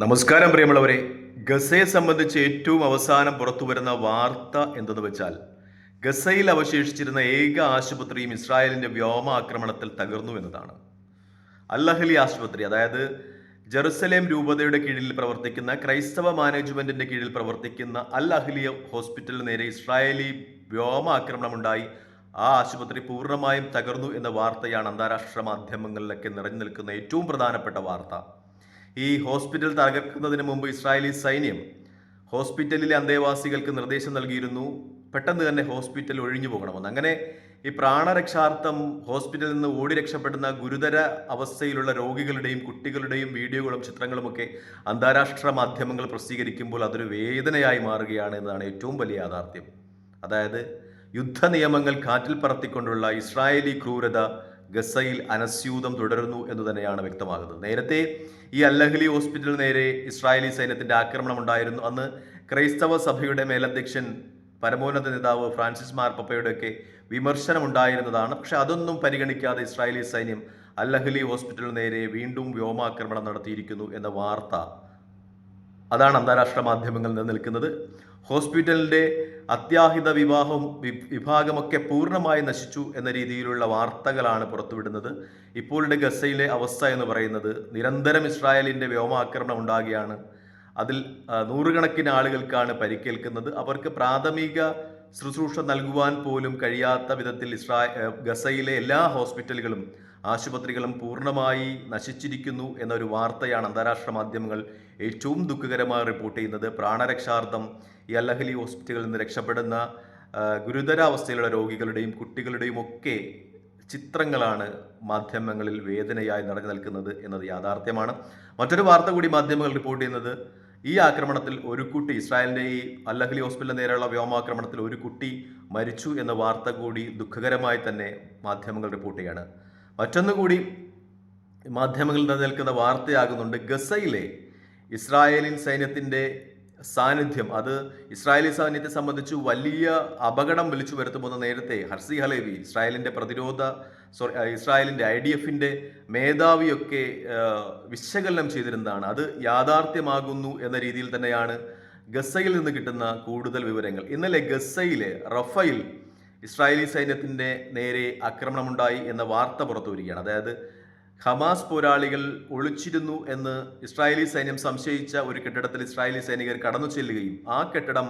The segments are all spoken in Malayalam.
നമസ്കാരം പ്രിയമുള്ളവരെ. ഗസയെ സംബന്ധിച്ച് ഏറ്റവും അവസാനം പുറത്തുവരുന്ന വാർത്ത എന്തെന്ന് വെച്ചാൽ ഗസയിൽ അവശേഷിച്ചിരുന്ന ഏക ആശുപത്രിയും ഇസ്രായേലിന്റെ വ്യോമ ആക്രമണത്തിൽ തകർന്നു എന്നതാണ്. അല്ലഹലി ആശുപത്രി അതായത് ജെറുസലേം രൂപതയുടെ കീഴിൽ പ്രവർത്തിക്കുന്ന ക്രൈസ്തവ മാനേജ്മെന്റിന്റെ കീഴിൽ പ്രവർത്തിക്കുന്ന അൽ അഹ്ലിയ ഹോസ്പിറ്റലിന് നേരെ ഇസ്രായേലി വ്യോമ ആക്രമണമുണ്ടായി ആ ആശുപത്രി പൂർണമായും തകർന്നു എന്ന വാർത്തയാണ് അന്താരാഷ്ട്ര മാധ്യമങ്ങളിലൊക്കെ നിറഞ്ഞു നിൽക്കുന്ന ഏറ്റവും പ്രധാനപ്പെട്ട വാർത്ത. ഈ ഹോസ്പിറ്റൽ തകർക്കുന്നതിന് മുമ്പ് ഇസ്രായേലി സൈന്യം ഹോസ്പിറ്റലിലെ അന്തേവാസികൾക്ക് നിർദ്ദേശം നൽകിയിരുന്നു. പെട്ടെന്ന് തന്നെ ഹോസ്പിറ്റൽ ഒഴിഞ്ഞു പോകണമെന്ന്. അങ്ങനെ ഈ പ്രാണരക്ഷാർത്ഥം ഹോസ്പിറ്റലിൽ നിന്ന് ഓടി രക്ഷപ്പെടുന്ന ഗുരുതര അവസ്ഥയിലുള്ള രോഗികളുടെയും കുട്ടികളുടെയും വീഡിയോകളും ചിത്രങ്ങളുമൊക്കെ അന്താരാഷ്ട്ര മാധ്യമങ്ങൾ പ്രസിദ്ധീകരിക്കുമ്പോൾ അതൊരു വേദനയായി മാറുകയാണ് എന്നതാണ് ഏറ്റവും വലിയ യാഥാർത്ഥ്യം. അതായത് യുദ്ധ നിയമങ്ങൾ കാറ്റിൽ പറത്തിക്കൊണ്ടുള്ള ഇസ്രായേലി ക്രൂരത ഗസയിൽ അനസ്യൂതം തുടരുന്നു എന്ന് തന്നെയാണ് വ്യക്തമാകുന്നത്. നേരത്തെ ഈ അല്ലഹലി ഹോസ്പിറ്റലിന് നേരെ ഇസ്രായേലി സൈന്യത്തിന്റെ ആക്രമണം ഉണ്ടായിരുന്നു അന്ന് ക്രൈസ്തവ സഭയുടെ മേലധ്യക്ഷൻ പരമോന്നത നേതാവ് ഫ്രാൻസിസ് മാർപ്പപ്പയുടെയൊക്കെ വിമർശനം ഉണ്ടായിരുന്നതാണ് പക്ഷെ അതൊന്നും പരിഗണിക്കാതെ ഇസ്രായേലി സൈന്യം അല്ലഹലി ഹോസ്പിറ്റലിന് നേരെ വീണ്ടും വ്യോമാക്രമണം നടത്തിയിരിക്കുന്നു എന്ന വാർത്ത അതാണ് അന്താരാഷ്ട്ര മാധ്യമങ്ങൾ നിലനിൽക്കുന്നത് ഹോസ്പിറ്റലിന്റെ അത്യാഹിത വിവാഹം വിഭാഗമൊക്കെ പൂർണമായി നശിച്ചു എന്ന രീതിയിലുള്ള വാർത്തകളാണ് പുറത്തുവിടുന്നത്. ഇപ്പോഴുടെ ഗസയിലെ അവസ്ഥ എന്ന് പറയുന്നത് നിരന്തരം ഇസ്രായേലിന്റെ വ്യോമാക്രമണം ഉണ്ടാകുകയാണ്. അതിൽ നൂറുകണക്കിന് ആളുകൾക്കാണ് പരിക്കേൽക്കുന്നത്. അവർക്ക് പ്രാഥമിക ശുശ്രൂഷ നൽകുവാൻ പോലും കഴിയാത്ത വിധത്തിൽ ഇസ്രാ ഗസയിലെ എല്ലാ ഹോസ്പിറ്റലുകളും ആശുപത്രികളും പൂർണമായി നശിച്ചിരിക്കുന്നു എന്നൊരു വാർത്തയാണ് അന്താരാഷ്ട്ര മാധ്യമങ്ങൾ ഏറ്റവും ദുഃഖകരമായി റിപ്പോർട്ട് ചെയ്യുന്നത്. പ്രാണരക്ഷാർത്ഥം ഈ അല്ലഹലി ഹോസ്പിറ്റലിൽ നിന്ന് രക്ഷപ്പെടുന്ന ഗുരുതരാവസ്ഥയിലുള്ള രോഗികളുടെയും കുട്ടികളുടെയും ഒക്കെ ചിത്രങ്ങളാണ് മാധ്യമങ്ങളിൽ വേദനയായി നടന്നു നിൽക്കുന്നത് എന്നത് യാഥാർത്ഥ്യമാണ്. മറ്റൊരു വാർത്ത കൂടി മാധ്യമങ്ങൾ റിപ്പോർട്ട് ചെയ്യുന്നത് ഈ ആക്രമണത്തിൽ ഒരു കുട്ടി ഇസ്രായേലിന്റെ ഈ അല്ലഹലി ഹോസ്പിറ്റലിന് നേരെയുള്ള വ്യോമാക്രമണത്തിൽ ഒരു കുട്ടി മരിച്ചു എന്ന വാർത്ത കൂടി ദുഃഖകരമായി തന്നെ മാധ്യമങ്ങൾ റിപ്പോർട്ട് ചെയ്യാണ് മറ്റൊന്ന് കൂടി മാധ്യമങ്ങളിൽ നിലനിൽക്കുന്ന വാർത്തയാകുന്നുണ്ട് ഗസയിലെ ഇസ്രായേലിൻ സൈന്യത്തിന്റെ സാന്നിധ്യം. അത് ഇസ്രായേലി സൈന്യത്തെ സംബന്ധിച്ച് വലിയ അപകടം വിളിച്ചു വരുത്തുമെന്ന് നേരത്തെ ഹർസി ഹലേവി ഇസ്രായേലിന്റെ പ്രതിരോധ സോറി ഇസ്രായേലിന്റെ ഐ ഡി എഫിന്റെ മേധാവിയൊക്കെ വിശകലനം ചെയ്തിരുന്നതാണ്. അത് യാഥാർത്ഥ്യമാകുന്നു എന്ന രീതിയിൽ തന്നെയാണ് ഗസയിൽ നിന്ന് കിട്ടുന്ന കൂടുതൽ വിവരങ്ങൾ. ഇന്നലെ ഗസയിലെ റഫയിൽ ഇസ്രായേലി സൈന്യത്തിന്റെ നേരെ ആക്രമണമുണ്ടായി എന്ന വാർത്ത പുറത്തു വരികയാണ് അതായത് ഹമാസ് പോരാളികൾ ഒളിച്ചിരുന്നു എന്ന് ഇസ്രായേലി സൈന്യം സംശയിച്ച ഒരു കെട്ടിടത്തിൽ ഇസ്രായേലി സൈനികർ കടന്നു ചെല്ലുകയും ആ കെട്ടിടം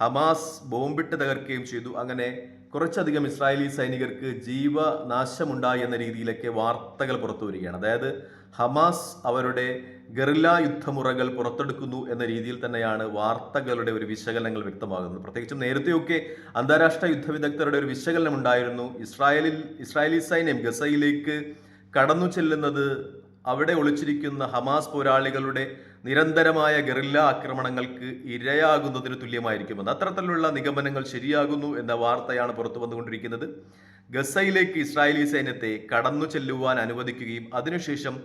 ഹമാസ് ബോംബിട്ട് തകർക്കുകയും ചെയ്തു. അങ്ങനെ കുറച്ചധികം ഇസ്രായേലി സൈനികർക്ക് ജീവനാശമുണ്ടായി എന്ന രീതിയിലൊക്കെ വാർത്തകൾ പുറത്തു വരികയാണ് അതായത് ഹമാസ് അവരുടെ ഗറില്ല യുദ്ധമുറകൾ പുറത്തെടുക്കുന്നു എന്ന രീതിയിൽ തന്നെയാണ് വാർത്തകളുടെ ഒരു വിശകലനങ്ങൾ വ്യക്തമാകുന്നത്. പ്രത്യേകിച്ചും നേരത്തെയൊക്കെ അന്താരാഷ്ട്ര യുദ്ധ വിദഗ്ധരുടെ ഒരു വിശകലനം ഉണ്ടായിരുന്നു. ഇസ്രായേലിൽ ഇസ്രായേലി സൈന്യം ഗസയിലേക്ക് കടന്നു ചെല്ലുന്നത് അവിടെ ഒളിച്ചിരിക്കുന്ന ഹമാസ് പോരാളികളുടെ നിരന്തരമായ ഗറില്ല ആക്രമണങ്ങൾക്ക് ഇരയാകുന്നതിന് തുല്യമായിരിക്കുമെന്ന് അത്തരത്തിലുള്ള നിഗമനങ്ങൾ ശരിയാകുന്നു എന്ന വാർത്തയാണ് പുറത്തു വന്നുകൊണ്ടിരിക്കുന്നത്. ഗസയിലേക്ക് ഇസ്രായേലി സൈന്യത്തെ കടന്നു ചെല്ലുവാൻ അനുവദിക്കുകയും അതിനുശേഷം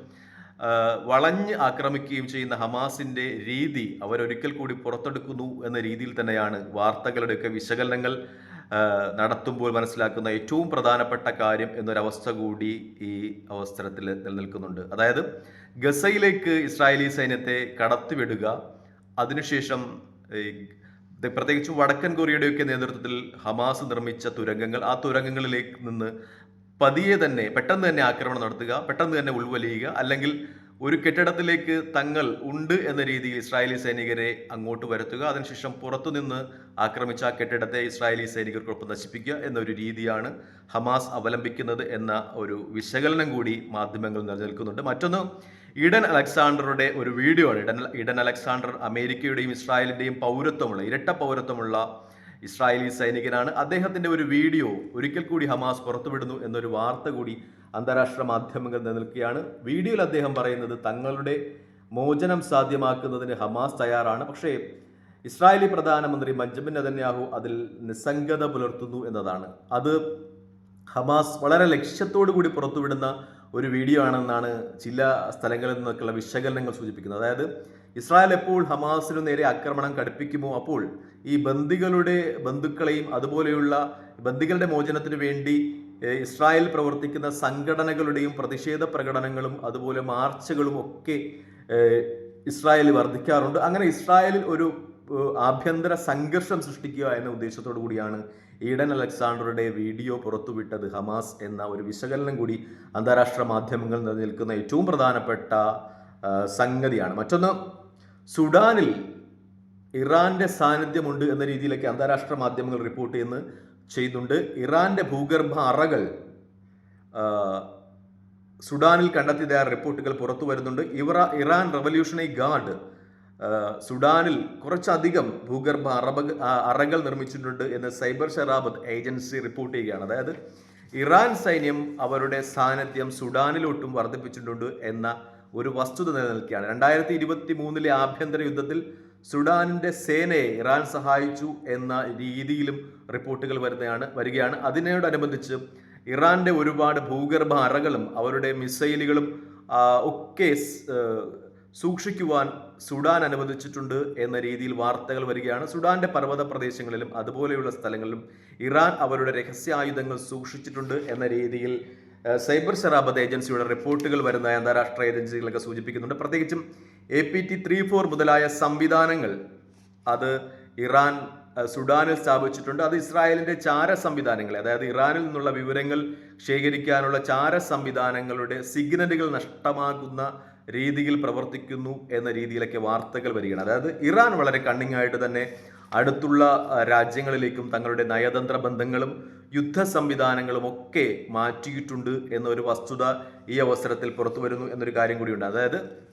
വളഞ്ഞ് ആക്രമിക്കുകയും ചെയ്യുന്ന ഹമാസിന്റെ രീതി അവരൊരിക്കൽ കൂടി പുറത്തെടുക്കുന്നു എന്ന രീതിയിൽ തന്നെയാണ് വാർത്തകളുടെയൊക്കെ വിശകലനങ്ങൾ നടത്തുമ്പോൾ മനസ്സിലാക്കുന്ന ഏറ്റവും പ്രധാനപ്പെട്ട കാര്യം എന്നൊരവസ്ഥ കൂടി ഈ അവസരത്തിൽ നിലനിൽക്കുന്നുണ്ട്. അതായത് ഗസയിലേക്ക് ഇസ്രായേലി സൈന്യത്തെ കടത്തിവിടുക അതിനുശേഷം പ്രത്യേകിച്ച് വടക്കൻ കൊറിയയുടെയൊക്കെ നേതൃത്വത്തിൽ ഹമാസ് നിർമ്മിച്ച തുരങ്കങ്ങൾ ആ തുരങ്കങ്ങളിലേക്ക് നിന്ന് പതിയെ തന്നെ പെട്ടെന്ന് തന്നെ ആക്രമണം നടത്തുക പെട്ടെന്ന് തന്നെ ഉൾവലിയുക അല്ലെങ്കിൽ ഒരു കെട്ടിടത്തിലേക്ക് തങ്ങൾ ഉണ്ട് എന്ന രീതിയിൽ ഇസ്രായേലി സൈനികരെ അങ്ങോട്ട് വരുത്തുക അതിനുശേഷം പുറത്തുനിന്ന് ആക്രമിച്ച ആ കെട്ടിടത്തെ ഇസ്രായേലി സൈനികർക്കൊപ്പം നശിപ്പിക്കുക എന്നൊരു രീതിയാണ് ഹമാസ് അവലംബിക്കുന്നത് എന്ന ഒരു വിശകലനം കൂടി മാധ്യമങ്ങൾ നിലനിൽക്കുന്നുണ്ട്. മറ്റൊന്ന് ഇഡൻ അലക്സാണ്ടറുടെ ഒരു വീഡിയോ ആണ്. ഇഡൻ ഇഡൻ അലക്സാണ്ടർ അമേരിക്കയുടെയും ഇസ്രായേലിന്റെയും പൗരത്വമുള്ള ഇരട്ട പൗരത്വമുള്ള ഇസ്രായേലി സൈനികനാണ്. അദ്ദേഹത്തിന്റെ ഒരു വീഡിയോ ഒരിക്കൽ കൂടി ഹമാസ് പുറത്തുവിടുന്നു എന്നൊരു വാർത്ത കൂടി അന്താരാഷ്ട്ര മാധ്യമങ്ങൾ നിലനിൽക്കുകയാണ്. വീഡിയോയിൽ അദ്ദേഹം പറയുന്നത് തങ്ങളുടെ മോചനം സാധ്യമാക്കുന്നതിന് ഹമാസ് തയ്യാറാണ്. പക്ഷേ ഇസ്രായേലി പ്രധാനമന്ത്രി ബെഞ്ചമിൻ നെതന്യാഹു അതിൽ നിസ്സംഗത പുലർത്തുന്നു എന്നതാണ്. അത് ഹമാസ് വളരെ ലക്ഷ്യത്തോടു കൂടി പുറത്തുവിടുന്ന ഒരു വീഡിയോ ആണെന്നാണ് ചില സ്ഥലങ്ങളിൽ നിന്നൊക്കെയുള്ള വിശകലനങ്ങൾ സൂചിപ്പിക്കുന്നത്. അതായത് ഇസ്രായേൽ എപ്പോൾ ഹമാസിനു നേരെ ആക്രമണം കടുപ്പിക്കുമോ? അപ്പോൾ ഈ ബന്ദികളുടെ ബന്ധുക്കളെയും അതുപോലെയുള്ള ബന്ദികളുടെ മോചനത്തിനു വേണ്ടി ഇസ്രായേൽ പ്രവർത്തിക്കുന്ന സംഘടനകളുടെയും പ്രതിഷേധ പ്രകടനങ്ങളും അതുപോലെ മാർച്ചുകളും ഒക്കെ ഇസ്രായേൽ വർദ്ധിക്കാറുണ്ട്. അങ്ങനെ ഇസ്രായേലിൽ ഒരു ആഭ്യന്തര സംഘർഷം സൃഷ്ടിക്കുക എന്ന ഉദ്ദേശത്തോടു കൂടിയാണ് ഈഡൻ അലക്സാണ്ടറുടെ വീഡിയോ പുറത്തുവിട്ടത് ഹമാസ് എന്ന ഒരു വിശകലനം കൂടി അന്താരാഷ്ട്ര മാധ്യമങ്ങൾ നിലനിൽക്കുന്ന ഏറ്റവും പ്രധാനപ്പെട്ട സംഗതിയാണ്. മറ്റൊന്ന് സുഡാനിൽ ഇറാന്റെ സാന്നിധ്യമുണ്ട് എന്ന രീതിയിലൊക്കെ അന്താരാഷ്ട്ര മാധ്യമങ്ങൾ റിപ്പോർട്ട് ചെയ്യുന്ന ചെയ്യുന്നുണ്ട്. ഇറാന്റെ ഭൂഗർഭ അറകൾ സുഡാനിൽ കണ്ടെത്തിയതായ റിപ്പോർട്ടുകൾ പുറത്തു വരുന്നുണ്ട്. ഇവറ ഇറാൻ റവല്യൂഷണറി ഗാർഡ് സുഡാനിൽ കുറച്ചധികം ഭൂഗർഭ അറബ അറകൾ നിർമ്മിച്ചിട്ടുണ്ട് എന്ന് സൈബർ ഷറാബത്ത് ഏജൻസി റിപ്പോർട്ട് ചെയ്യുകയാണ്. അതായത് ഇറാൻ സൈന്യം അവരുടെ സാന്നിധ്യം സുഡാനിലോട്ടും വർദ്ധിപ്പിച്ചിട്ടുണ്ട് എന്ന ഒരു വസ്തുത നിലനിൽക്കുകയാണ്. രണ്ടായിരത്തി ഇരുപത്തി മൂന്നിലെ ആഭ്യന്തര യുദ്ധത്തിൽ സുഡാനിന്റെ സേനയെ ഇറാൻ സഹായിച്ചു എന്ന രീതിയിലും റിപ്പോർട്ടുകൾ വരുന്നതാണ് വരികയാണ്. അതിനോടനുബന്ധിച്ച് ഇറാന്റെ ഒരുപാട് ഭൂഗർഭ അറകളും അവരുടെ മിസൈലുകളും ഒക്കെ സൂക്ഷിക്കുവാൻ സുഡാൻ അനുവദിച്ചിട്ടുണ്ട് എന്ന രീതിയിൽ വാർത്തകൾ വരികയാണ്. സുഡാന്റെ പർവത പ്രദേശങ്ങളിലും അതുപോലെയുള്ള സ്ഥലങ്ങളിലും ഇറാൻ അവരുടെ രഹസ്യായുധങ്ങൾ സൂക്ഷിച്ചിട്ടുണ്ട് എന്ന രീതിയിൽ സൈബർ ശറാബത്ത് ഏജൻസിയുടെ റിപ്പോർട്ടുകൾ വരുന്ന അന്താരാഷ്ട്ര ഏജൻസികളൊക്കെ സൂചിപ്പിക്കുന്നുണ്ട്. പ്രത്യേകിച്ചും A P T three four മുതലായ സംവിധാനങ്ങൾ അത് ഇറാൻ സുഡാനിൽ സ്ഥാപിച്ചിട്ടുണ്ട്. അത് ഇസ്രായേലിന്റെ ചാര സംവിധാനങ്ങളെ അതായത് ഇറാനിൽ നിന്നുള്ള വിവരങ്ങൾ ശേഖരിക്കാനുള്ള ചാര സംവിധാനങ്ങളുടെ സിഗ്നലുകൾ നഷ്ടമാകുന്ന രീതിയിൽ പ്രവർത്തിക്കുന്നു എന്ന രീതിയിലൊക്കെ വാർത്തകൾ വരികയാണ്. അതായത് ഇറാൻ വളരെ കണ്ണിങ് ആയിട്ട് തന്നെ അടുത്തുള്ള രാജ്യങ്ങളിലേക്കും തങ്ങളുടെ നയതന്ത്ര ബന്ധങ്ങളും യുദ്ധ സംവിധാനങ്ങളും ഒക്കെ മാറ്റിയിട്ടുണ്ട് എന്നൊരു വസ്തുത ഈ അവസരത്തിൽ പുറത്തു വരുന്നു എന്നൊരു കാര്യം കൂടിയുണ്ട്. അതായത്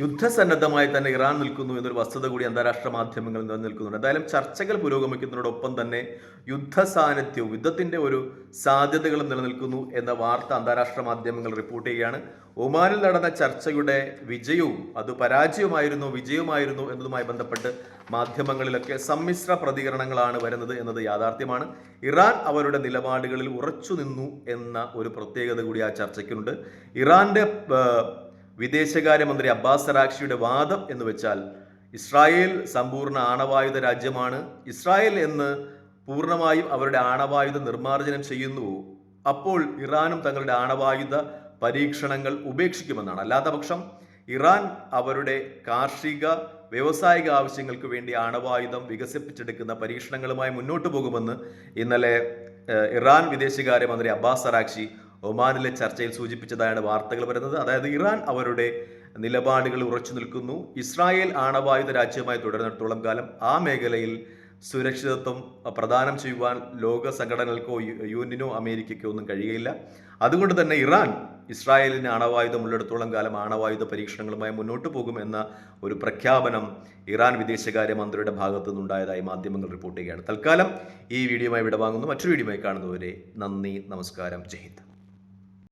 യുദ്ധസന്നദ്ധമായി തന്നെ ഇറാൻ നിൽക്കുന്നു എന്നൊരു വസ്തുത കൂടി അന്താരാഷ്ട്ര മാധ്യമങ്ങളിൽ നിലനിൽക്കുന്നുണ്ട്. എന്തായാലും ചർച്ചകൾ പുരോഗമിക്കുന്നതിനോടൊപ്പം തന്നെ യുദ്ധ സാന്നിധ്യവും യുദ്ധത്തിന്റെ ഒരു സാധ്യതകളും നിലനിൽക്കുന്നു എന്ന വാർത്ത അന്താരാഷ്ട്ര മാധ്യമങ്ങൾ റിപ്പോർട്ട് ചെയ്യുകയാണ്. ഒമാനിൽ നടന്ന ചർച്ചയുടെ വിജയവും അത് പരാജയമായിരുന്നു വിജയമായിരുന്നു എന്നതുമായി ബന്ധപ്പെട്ട് മാധ്യമങ്ങളിലൊക്കെ സമ്മിശ്ര പ്രതികരണങ്ങളാണ് വരുന്നത് എന്നത് യാഥാർത്ഥ്യമാണ്. ഇറാൻ അവരുടെ നിലപാടുകളിൽ ഉറച്ചു നിന്നു എന്ന ഒരു പ്രത്യേകത കൂടി ആ ചർച്ചയ്ക്കുണ്ട്. ഇറാന്റെ വിദേശകാര്യമന്ത്രി അബ്ബാസ് സറാക്ഷിയുടെ വാദം എന്ന് വെച്ചാൽ ഇസ്രായേൽ സമ്പൂർണ ആണവായുധ രാജ്യമാണ്. ഇസ്രായേൽ എന്ന് പൂർണമായും അവരുടെ ആണവായുധ നിർമ്മാർജനം ചെയ്യുന്നു. അപ്പോൾ ഇറാനും തങ്ങളുടെ ആണവായുധ പരീക്ഷണങ്ങൾ ഉപേക്ഷിക്കുമെന്നാണ്. അല്ലാത്ത പക്ഷം ഇറാൻ അവരുടെ കാർഷിക വ്യവസായിക ആവശ്യങ്ങൾക്ക് വേണ്ടി ആണവായുധം വികസിപ്പിച്ചെടുക്കുന്ന പരീക്ഷണങ്ങളുമായി മുന്നോട്ട് പോകുമെന്ന് ഇന്നലെ ഇറാൻ വിദേശകാര്യമന്ത്രി അബ്ബാസ് അറാക്ഷി ഒമാനിലെ ചർച്ചയിൽ സൂചിപ്പിച്ചതായാണ് വാർത്തകൾ വരുന്നത്. അതായത് ഇറാൻ അവരുടെ നിലപാടുകൾ ഉറച്ചു നിൽക്കുന്നു. ഇസ്രായേൽ ആണവായുധ രാജ്യമായി തുടരുന്നിടത്തോളം കാലം ആ മേഖലയിൽ സുരക്ഷിതത്വം പ്രദാനം ചെയ്യുവാൻ ലോക സംഘടനകൾക്കോ യൂണിയനോ അമേരിക്കയ്ക്കോ ഒന്നും കഴിയുകയില്ല. അതുകൊണ്ട് തന്നെ ഇറാൻ ഇസ്രായേലിന് ആണവായുധം ഉള്ളിടത്തോളം കാലം ആണവായുധ പരീക്ഷണങ്ങളുമായി മുന്നോട്ട് പോകും എന്ന ഒരു പ്രഖ്യാപനം ഇറാൻ വിദേശകാര്യമന്ത്രിയുടെ ഭാഗത്തു നിന്നുണ്ടായതായി മാധ്യമങ്ങൾ റിപ്പോർട്ട് ചെയ്യുകയാണ്. തൽക്കാലം ഈ വീഡിയോയുമായി വിടവാങ്ങുന്നു. മറ്റൊരു വീഡിയോയുമായി കാണുന്നവരെ നന്ദി നമസ്കാരം. ജയ് ഹിന്ദ്.